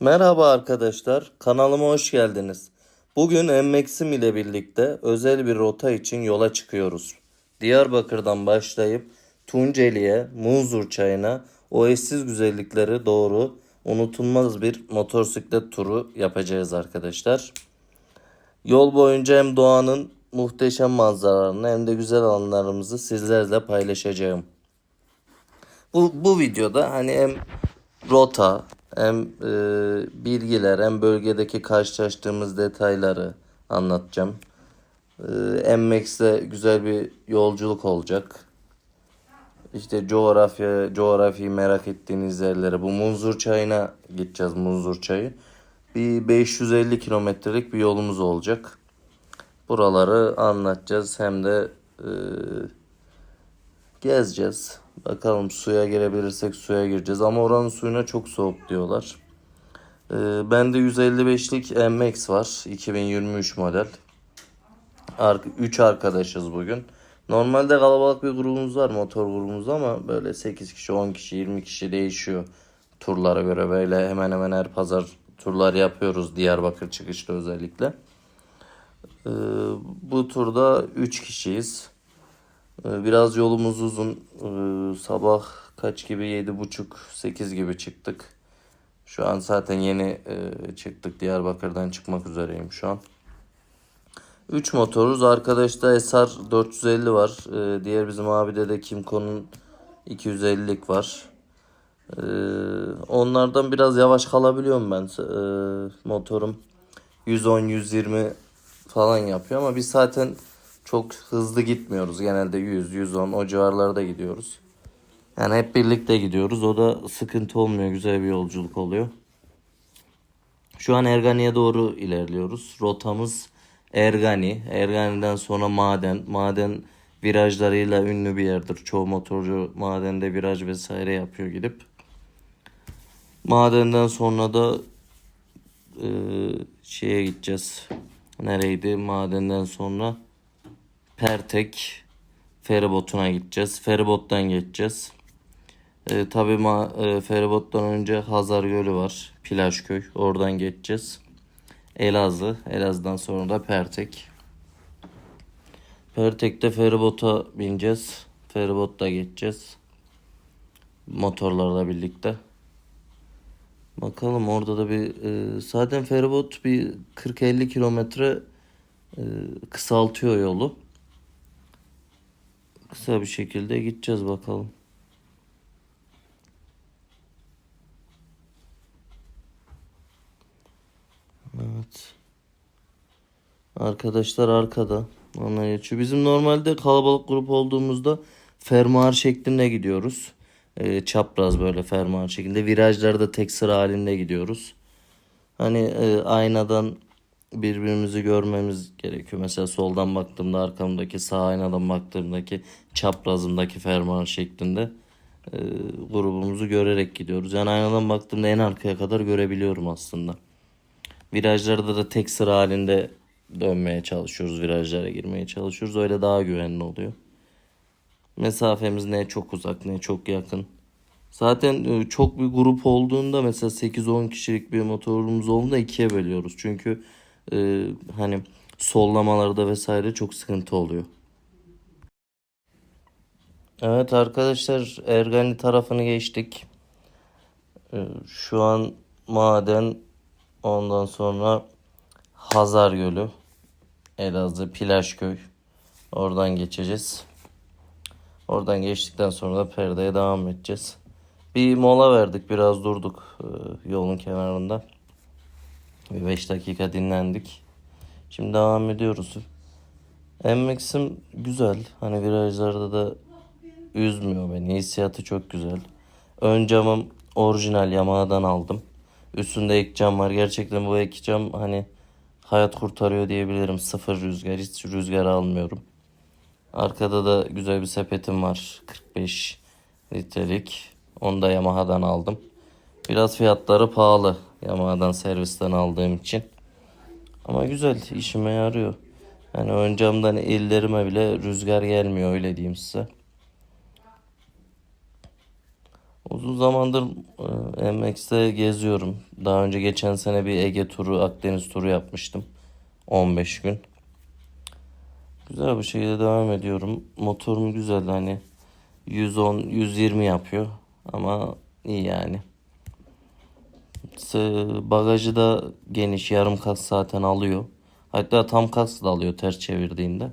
Merhaba arkadaşlar, kanalıma hoş geldiniz. Bugün MX'im ile birlikte özel bir rota için yola çıkıyoruz. Diyarbakır'dan başlayıp Tunceli'ye, Muzur Çayı'na, o eşsiz güzelliklere doğru unutulmaz bir motosiklet turu yapacağız arkadaşlar. Yol boyunca hem doğanın muhteşem manzaralarını hem de güzel anlarımızı sizlerle paylaşacağım. Bu, bu videoda hani hem rota hem e, bilgiler hem bölgedeki karşılaştığımız detayları anlatacağım. E, MX'de güzel bir yolculuk olacak. İşte coğrafya, coğrafyayı merak ettiğiniz yerlere bu Munzur Çayı'na gideceğiz Munzur Çayı. Bir 550 kilometrelik bir yolumuz olacak. Buraları anlatacağız hem de e, gezeceğiz. Bakalım suya girebilirsek suya gireceğiz ama oranın suyuna çok soğuk diyorlar. Ee, bende 155'lik MX var. 2023 model. 3 arkadaşız bugün. Normalde kalabalık bir grubumuz var motor grubumuz ama böyle 8 kişi, 10 kişi, 20 kişi değişiyor turlara göre. Böyle hemen hemen her pazar turlar yapıyoruz Diyarbakır çıkışta özellikle. Ee, bu turda 3 kişiyiz. Ee, Biraz yolumuz uzun. Ee, Sabah kaç gibi? Yedi buçuk, sekiz gibi çıktık. Şu an zaten yeni e, çıktık. Diyarbakır'dan çıkmak üzereyim şu an. 3 motoruz. Arkadaşta SR 450 var. Ee, Diğer bizim abide de Kimco'nun 250'lik var. Onlardan biraz yavaş kalabiliyorum ben. Ee, Motorum 110-120 falan yapıyor ama biz zaten çok hızlı gitmiyoruz. Genelde 100, 110 o civarlarda gidiyoruz. Yani hep birlikte gidiyoruz. O da sıkıntı olmuyor. Güzel bir yolculuk oluyor. Şu an Ergani'ye doğru ilerliyoruz. Rotamız Ergani. Ergani'den sonra maden. Maden virajlarıyla ünlü bir yerdir. Çoğu motorcu madende viraj vesaire yapıyor gidip. Madenden sonra da e, şeye gideceğiz. Nereydi? Madenden sonra Pertek feribotuna gideceğiz. Feribottan geçeceğiz. E, tabii ma- e, feribottan önce Hazar Gölü var. Plajköy. Oradan geçeceğiz. Elazığ. Elazığ'dan sonra da Pertek. Pertek'te feribota bineceğiz. Feribotla geçeceğiz. Motorlarla birlikte. Bakalım orada da bir e, zaten feribot bir 40-50 kilometre e, kısaltıyor yolu. Kısa bir şekilde gideceğiz bakalım. Evet. Arkadaşlar arkada. Onlar geçiyor. Bizim normalde kalabalık grup olduğumuzda fermuar şeklinde gidiyoruz. Ee, çapraz böyle fermuar şeklinde. Virajlarda tek sıra halinde gidiyoruz. Hani e, aynadan birbirimizi görmemiz gerekiyor. Mesela soldan baktığımda arkamdaki sağ aynadan baktığımdaki çaprazımdaki fermuar şeklinde e, grubumuzu görerek gidiyoruz. Yani aynadan baktığımda en arkaya kadar görebiliyorum aslında. Virajlarda da tek sıra halinde dönmeye çalışıyoruz. Virajlara girmeye çalışıyoruz. Öyle daha güvenli oluyor. Mesafemiz ne çok uzak ne çok yakın. Zaten e, çok bir grup olduğunda mesela 8-10 kişilik bir motorumuz olduğunda ikiye bölüyoruz. Çünkü e, hani sollamalarda vesaire çok sıkıntı oluyor. Evet arkadaşlar Ergani tarafını geçtik. E, şu an maden ondan sonra Hazar Gölü Elazığ Plajköy oradan geçeceğiz. Oradan geçtikten sonra da perdeye devam edeceğiz. Bir mola verdik biraz durduk e, yolun kenarında. Bir 5 dakika dinlendik. Şimdi devam ediyoruz. MX'im güzel. Hani virajlarda da üzmüyor beni. Hissiyatı çok güzel. Ön camım orijinal Yamaha'dan aldım. Üstünde ek cam var. Gerçekten bu ek cam hani hayat kurtarıyor diyebilirim. Sıfır rüzgar. Hiç rüzgar almıyorum. Arkada da güzel bir sepetim var. 45 litrelik. Onu da Yamaha'dan aldım. Biraz fiyatları pahalı. Yamaha'dan servisten aldığım için. Ama güzel işime yarıyor. Yani ön camdan ellerime bile rüzgar gelmiyor öyle diyeyim size. Uzun zamandır e, MX'te geziyorum. Daha önce geçen sene bir Ege turu, Akdeniz turu yapmıştım. 15 gün. Güzel bir şekilde devam ediyorum. Motorum güzel hani 110 120 yapıyor ama iyi yani. Bagajı da geniş, yarım kas zaten alıyor. Hatta tam kas da alıyor ters çevirdiğinde.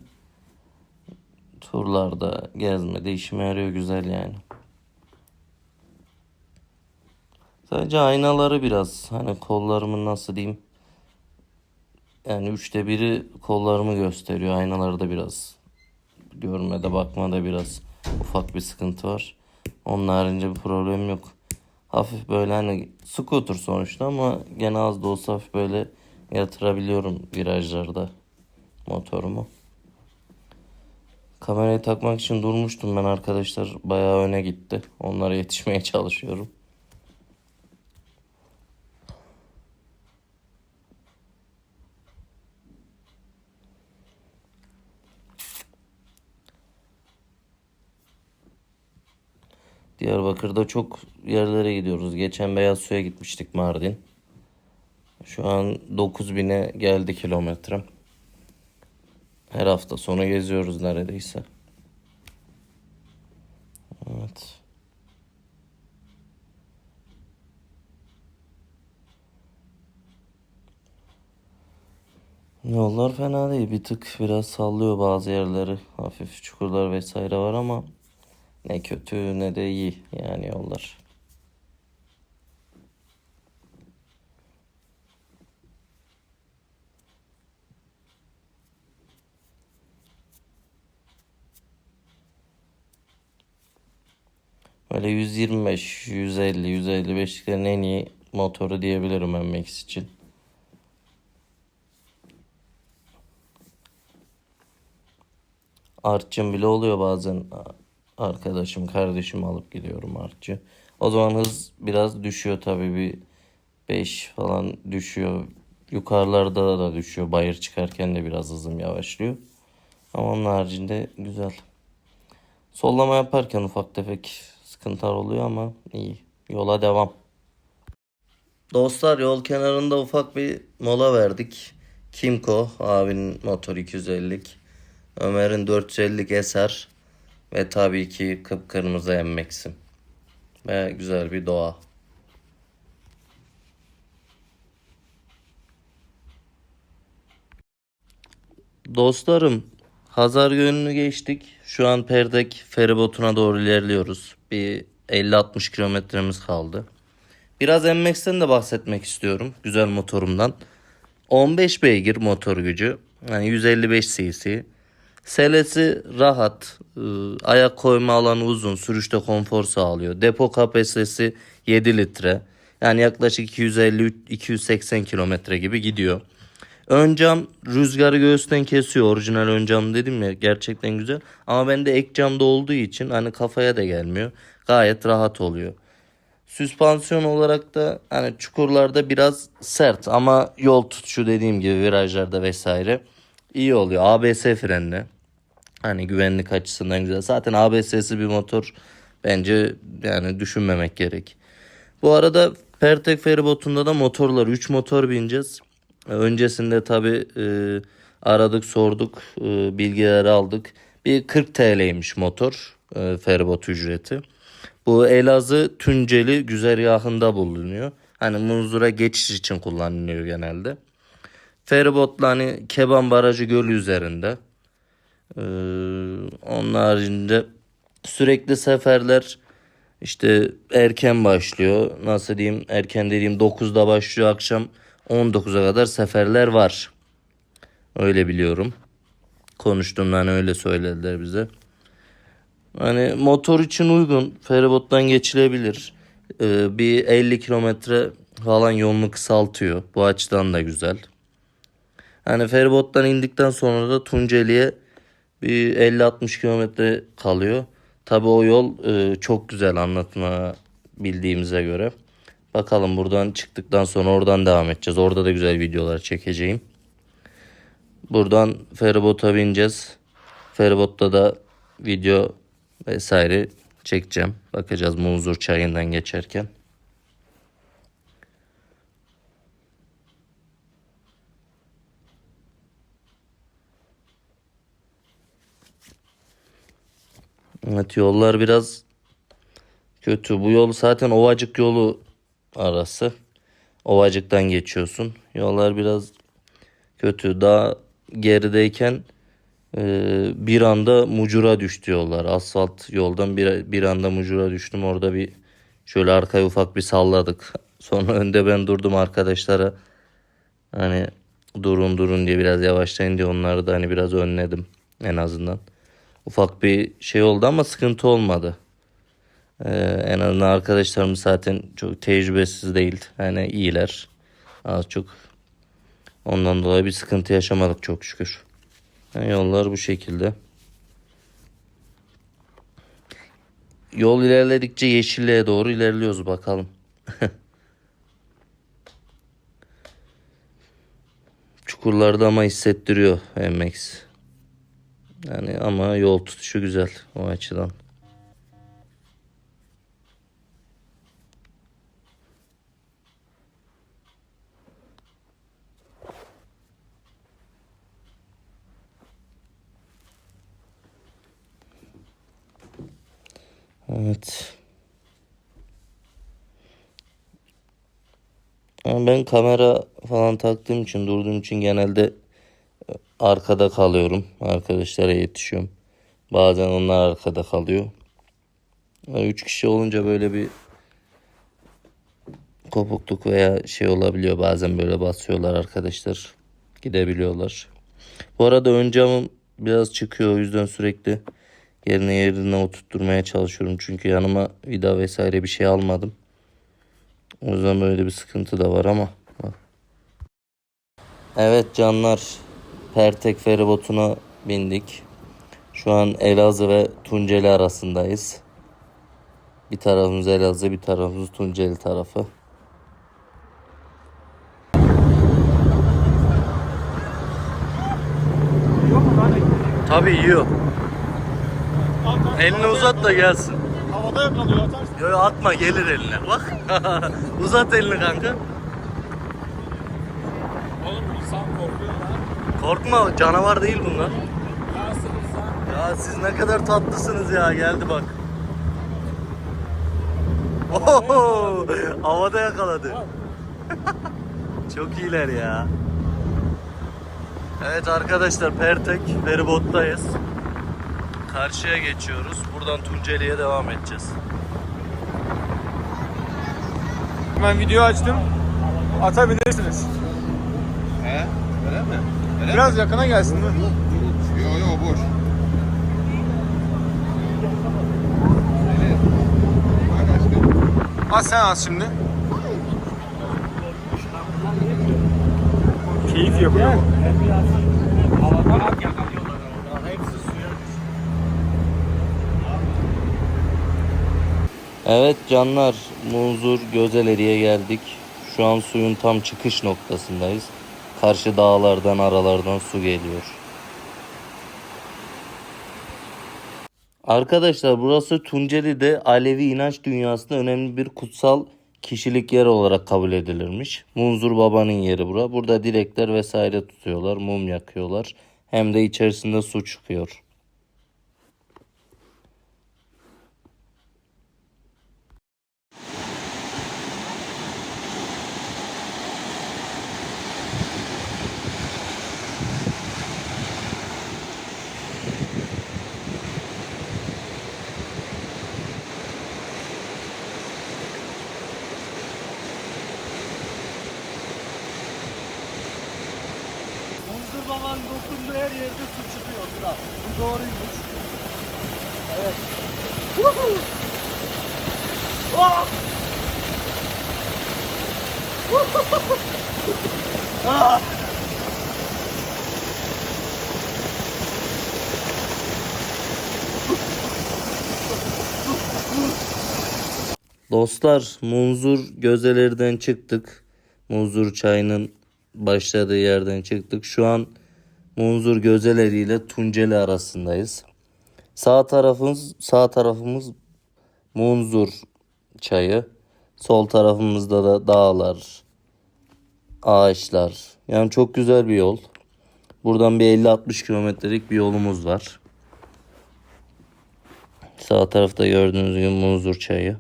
Turlarda, gezmede işime yarıyor güzel yani. Sadece aynaları biraz hani kollarımın nasıl diyeyim yani üçte biri kollarımı gösteriyor. Aynalarda biraz görmede bakmada biraz ufak bir sıkıntı var. Onun haricinde bir problem yok. Hafif böyle hani scooter sonuçta ama gene az da olsa hafif böyle yatırabiliyorum virajlarda motorumu. Kamerayı takmak için durmuştum ben arkadaşlar. Bayağı öne gitti. Onlara yetişmeye çalışıyorum. Diyarbakır'da çok yerlere gidiyoruz. Geçen Beyaz Su'ya gitmiştik Mardin. Şu an 9000'e geldi kilometrem. Her hafta sonu geziyoruz neredeyse. Evet. Yollar fena değil. Bir tık biraz sallıyor bazı yerleri. Hafif çukurlar vesaire var ama ne kötü ne de iyi yani yollar. Böyle 125, 150, 155'lerin en iyi motoru diyebilirim MX için. Artçım bile oluyor bazen arkadaşım, kardeşim alıp gidiyorum artçı. O zaman hız biraz düşüyor tabii bir 5 falan düşüyor. Yukarılarda da düşüyor. Bayır çıkarken de biraz hızım yavaşlıyor. Ama onun haricinde güzel. Sollama yaparken ufak tefek sıkıntılar oluyor ama iyi. Yola devam. Dostlar yol kenarında ufak bir mola verdik. Kimco abinin motor 250'lik. Ömer'in 450 eser ve tabii ki kıpkırmızı emmeksim. Ve güzel bir doğa. Dostlarım, Hazar Gölü'nü geçtik. Şu an Perdek feribotuna doğru ilerliyoruz. Bir 50-60 kilometremiz kaldı. Biraz MX'ten de bahsetmek istiyorum. Güzel motorumdan. 15 beygir motor gücü. Yani 155 cc. Selesi rahat. ıı, Ayak koyma alanı uzun. Sürüşte konfor sağlıyor. Depo kapasitesi 7 litre. Yani yaklaşık 250-280 kilometre gibi gidiyor. Ön cam rüzgarı göğüsten kesiyor. Orijinal ön cam dedim ya gerçekten güzel. Ama bende ek camda olduğu için hani kafaya da gelmiyor. Gayet rahat oluyor. Süspansiyon olarak da hani çukurlarda biraz sert ama yol tutuşu dediğim gibi virajlarda vesaire iyi oluyor. ABS frenli. Hani güvenlik açısından güzel. Zaten ABS'si bir motor bence yani düşünmemek gerek. Bu arada Pertek feribotunda da motorlar 3 motor bineceğiz. Öncesinde tabi aradık sorduk e, bilgileri aldık. Bir 40 TL'ymiş motor e, feribot ücreti. Bu Elazığ Tunceli güzergahında bulunuyor. Hani Munzur'a geçiş için kullanılıyor genelde. Feribotla hani Keban Barajı Gölü üzerinde. Ee, onun haricinde sürekli seferler işte erken başlıyor. Nasıl diyeyim erken dediğim 9'da başlıyor akşam 19'a kadar seferler var. Öyle biliyorum. Konuştuğumdan öyle söylediler bize. Hani motor için uygun. Feribottan geçilebilir. Ee, bir 50 kilometre falan yolunu kısaltıyor. Bu açıdan da güzel. Hani feribottan indikten sonra da Tunceli'ye bir 50-60 kilometre kalıyor. Tabi o yol e, çok güzel anlatma bildiğimize göre. Bakalım buradan çıktıktan sonra oradan devam edeceğiz. Orada da güzel videolar çekeceğim. Buradan feribota bineceğiz. Feribotta da video vesaire çekeceğim. Bakacağız Munzur çayından geçerken. Evet yollar biraz kötü. Bu yol zaten Ovacık yolu arası. Ovacık'tan geçiyorsun. Yollar biraz kötü. Daha gerideyken e, bir anda mucura düştü yollar. Asfalt yoldan bir, bir anda mucura düştüm. Orada bir şöyle arkaya ufak bir salladık. Sonra önde ben durdum arkadaşlara. Hani durun durun diye biraz yavaşlayın diye onları da hani biraz önledim en azından. Ufak bir şey oldu ama sıkıntı olmadı. Ee, en azından arkadaşlarımız zaten çok tecrübesiz değil. Yani iyiler. Az çok. Ondan dolayı bir sıkıntı yaşamadık çok şükür. Yani yollar bu şekilde. Yol ilerledikçe yeşilliğe doğru ilerliyoruz bakalım. Çukurlarda ama hissettiriyor MX. Yani ama yol tutuşu güzel o açıdan. Evet. Ama ben kamera falan taktığım için durduğum için genelde arkada kalıyorum. Arkadaşlara yetişiyorum. Bazen onlar arkada kalıyor. Yani Üç kişi olunca böyle bir kopukluk veya şey olabiliyor. Bazen böyle basıyorlar arkadaşlar. Gidebiliyorlar. Bu arada ön camım biraz çıkıyor. O yüzden sürekli yerine yerine oturtturmaya çalışıyorum. Çünkü yanıma vida vesaire bir şey almadım. O yüzden böyle bir sıkıntı da var ama. Evet canlar. Pertek feribotuna bindik. Şu an Elazığ ve Tunceli arasındayız. Bir tarafımız Elazığ, bir tarafımız Tunceli tarafı. Tabii yiyor. Elini uzat da gelsin. Havada yakalıyor atarsın. Yo yo, atma gelir eline. Bak. uzat elini kanka. Oğlum insan korkuyor. Korkma canavar değil bunlar. Ya siz ne kadar tatlısınız ya geldi bak. Oho, havada yakaladı. Çok iyiler ya. Evet arkadaşlar Pertek feribottayız. Karşıya geçiyoruz. Buradan Tunceli'ye devam edeceğiz. Ben video açtım. Atabilirsiniz. He? Öyle mi? Biraz yakına gelsin mi? mi? Yo yo boş. Az sen az şimdi. Keyif yapıyor bu. Evet canlar Munzur Gözeleri'ye geldik. Şu an suyun tam çıkış noktasındayız. Karşı dağlardan aralardan su geliyor. Arkadaşlar burası Tunceli'de Alevi inanç dünyasında önemli bir kutsal kişilik yer olarak kabul edilirmiş. Munzur Baba'nın yeri bura. Burada dilekler vesaire tutuyorlar, mum yakıyorlar. Hem de içerisinde su çıkıyor. Munzur babanın dokunduğu her yerde su çıkıyor Kral. Bu doğruymuş. Evet. Ah! Dostlar Munzur gözelerden çıktık. Munzur çayının başladığı yerden çıktık. Şu an Munzur gözeleri ile Tunceli arasındayız. Sağ tarafımız sağ tarafımız Munzur çayı. Sol tarafımızda da dağlar, ağaçlar. Yani çok güzel bir yol. Buradan bir 50-60 kilometrelik bir yolumuz var. Sağ tarafta gördüğünüz gibi Munzur çayı.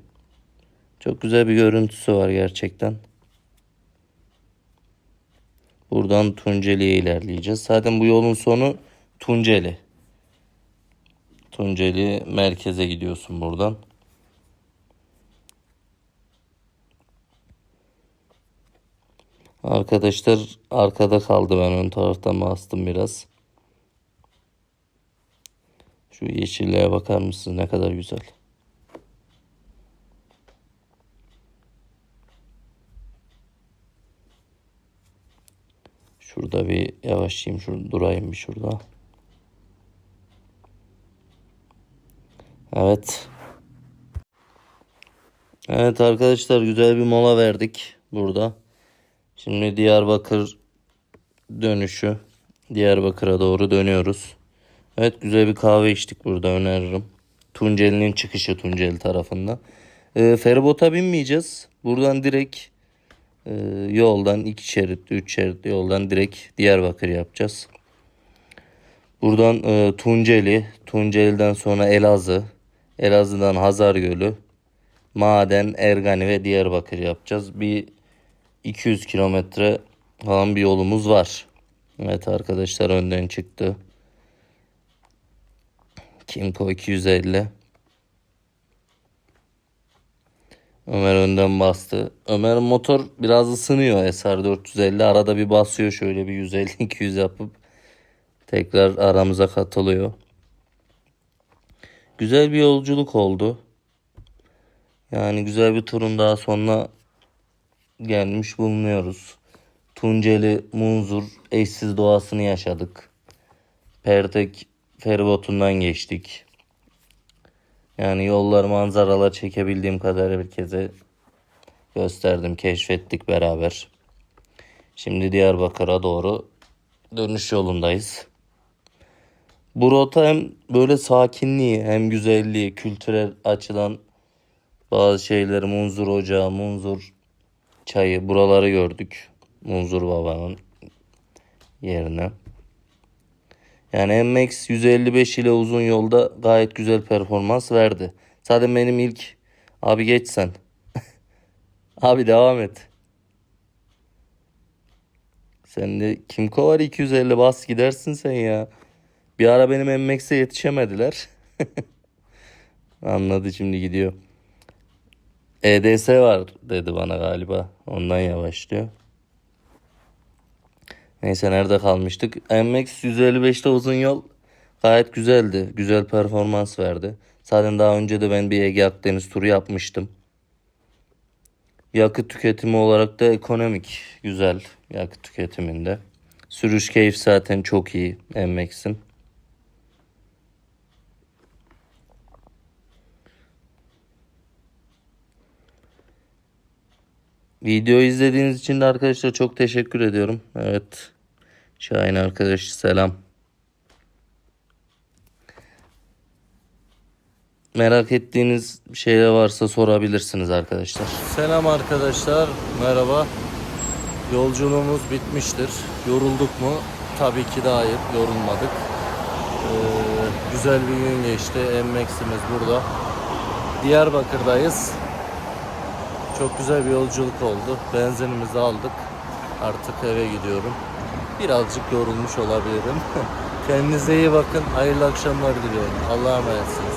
Çok güzel bir görüntüsü var gerçekten. Buradan Tunceli'ye ilerleyeceğiz. Zaten bu yolun sonu Tunceli. Tunceli merkeze gidiyorsun buradan. Arkadaşlar arkada kaldı ben ön taraftan bastım biraz. Şu yeşilliğe bakar mısınız ne kadar güzel. Şurada bir yavaşlayayım, şurada durayım bir şurada. Evet. Evet arkadaşlar güzel bir mola verdik burada. Şimdi Diyarbakır dönüşü. Diyarbakır'a doğru dönüyoruz. Evet güzel bir kahve içtik burada öneririm. Tunceli'nin çıkışı Tunceli tarafında. Ee, feribota binmeyeceğiz. Buradan direkt e, yoldan iki şeritli, üç şeritli yoldan direkt Diyarbakır yapacağız. Buradan e, Tunceli, Tunceli'den sonra Elazığ, Elazığ'dan Hazar Gölü, Maden, Ergani ve Diyarbakır yapacağız. Bir 200 kilometre falan bir yolumuz var. Evet arkadaşlar önden çıktı. Kimco 250. Ömer önden bastı. Ömer'in motor biraz ısınıyor SR 450. Arada bir basıyor şöyle bir 150-200 yapıp tekrar aramıza katılıyor. Güzel bir yolculuk oldu. Yani güzel bir turun daha sonuna gelmiş bulunuyoruz. Tunceli, Munzur eşsiz doğasını yaşadık. Pertek feribotundan geçtik. Yani yollar manzaralar çekebildiğim kadar herkese gösterdim, keşfettik beraber. Şimdi Diyarbakır'a doğru dönüş yolundayız. Bu rota hem böyle sakinliği hem güzelliği, kültürel açıdan bazı şeyleri Munzur Ocağı, Munzur çayı buraları gördük. Munzur Baba'nın yerine. Yani MX 155 ile uzun yolda gayet güzel performans verdi. Zaten benim ilk abi geç sen. abi devam et. Sen de Kimco var 250 bas gidersin sen ya. Bir ara benim MX'e yetişemediler. Anladı şimdi gidiyor. EDS var dedi bana galiba. Ondan yavaşlıyor. Neyse nerede kalmıştık? MX 155'te uzun yol gayet güzeldi. Güzel performans verdi. Zaten daha önce de ben bir Ege Akdeniz turu yapmıştım. Yakıt tüketimi olarak da ekonomik. Güzel yakıt tüketiminde. Sürüş keyif zaten çok iyi MX'in. Video izlediğiniz için de arkadaşlar çok teşekkür ediyorum. Evet. Şahin arkadaş selam. Merak ettiğiniz şeyler varsa sorabilirsiniz arkadaşlar. Selam arkadaşlar. Merhaba. Yolculuğumuz bitmiştir. Yorulduk mu? Tabii ki de hayır. Yorulmadık. Ee, güzel bir gün geçti. MX'imiz burada. Diyarbakır'dayız. Çok güzel bir yolculuk oldu. Benzinimizi aldık. Artık eve gidiyorum. Birazcık yorulmuş olabilirim. Kendinize iyi bakın. Hayırlı akşamlar diliyorum. Allah'a emanetsiniz.